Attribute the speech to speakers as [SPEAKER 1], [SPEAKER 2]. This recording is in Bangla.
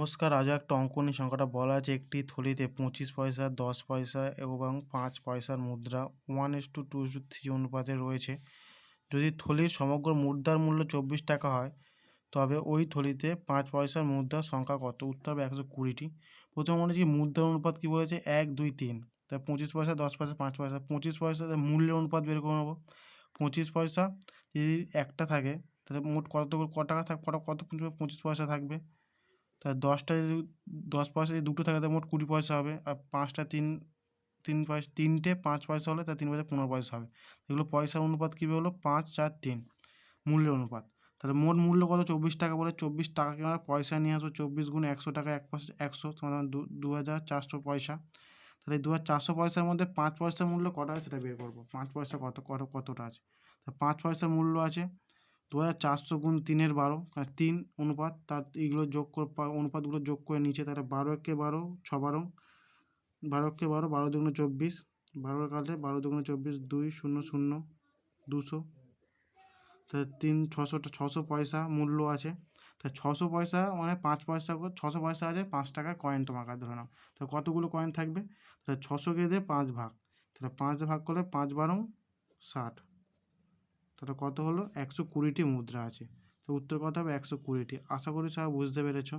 [SPEAKER 1] নমস্কার, আজ একটা অঙ্ক নিয়ে সংখ্যাটা বলা আছে। একটি থলিতে পঁচিশ পয়সা, দশ পয়সা এবং পাঁচ পয়সার মুদ্রা। One as two two two three অনুপাতে রয়েছে। যদি থলির সমগ্র মুদ্রার মূল্য চব্বিশ টাকা হয়, তবে ওই থলিতে পাঁচ পয়সার মুদ্রার সংখ্যা কত? উত্তর হবে একশো কুড়িটি। প্রথম মনে হচ্ছে মুদ্রার অনুপাত কী বলেছে? এক, দুই, তিন। তাই পঁচিশ পয়সা, দশ পয়সা, পাঁচ পয়সা। পঁচিশ পয়সা মূল্যের অনুপাত বের করে নেব। পঁচিশ পয়সা যদি একটা থাকে, তাহলে মোট কত ক টাকা থাক, কত কত পঁচিশ পয়সা থাকবে? তা দশটা যদি, দশ পয়সা যদি দুটো থাকে, তাহলে মোট কুড়ি পয়সা হবে। আর পাঁচটা তিন তিন পয়সা, তিনটে পাঁচ পয়সা হলে তার তিন পয়সা পনেরো পয়সা হবে। এগুলো পয়সার অনুপাত কী হলো পাঁচ, চার, তিন মূল্যের অনুপাত। তাহলে মোট মূল্য কত? চব্বিশ টাকা বলে, চব্বিশ টাকাকে আমরা পয়সা নিয়ে আসব। চব্বিশ গুণ একশো টাকা, এক পয়সা, একশো তোমার দু হাজার চারশো পয়সা। তাহলে দু হাজার চারশো পয়সার মধ্যে পাঁচ পয়সার মূল্য কটা আছে সেটা বের করব। পাঁচ পয়সা কত কত, কতটা আছে? তা পাঁচ পয়সার মূল্য আছে দু হাজার চারশো গুণ তিনের বারো তিন অনুপাত, তার এইগুলো যোগ করে অনুপাতগুলো যোগ করে নিচে, তাহলে বারো একে বারো ছ বারো বারো একে বারো বারো দুগুণে চব্বিশ। বারোর কাছে বারো দুগুণে চব্বিশ, দুই শূন্য শূন্য, দুশো। তাহলে তিন, ছশো ছশো পয়সা মূল্য আছে। তা ছশো পয়সা মানে পাঁচ পয়সা করে ছশো পয়সা আছে, পাঁচ টাকার কয়েন তোমাকে ধরে নাও। তা কতগুলো কয়েন থাকবে? তাহলে ছশোকে দিয়ে পাঁচ ভাগ। তাহলে পাঁচ ভাগ করলে পাঁচ বারো, ষাট। তাহলে কত হলো? একশো কুড়িটি মুদ্রা আছে। তো উত্তর কথা হবে একশো কুড়িটি। আশা করি সব বুঝতে পেরেছ।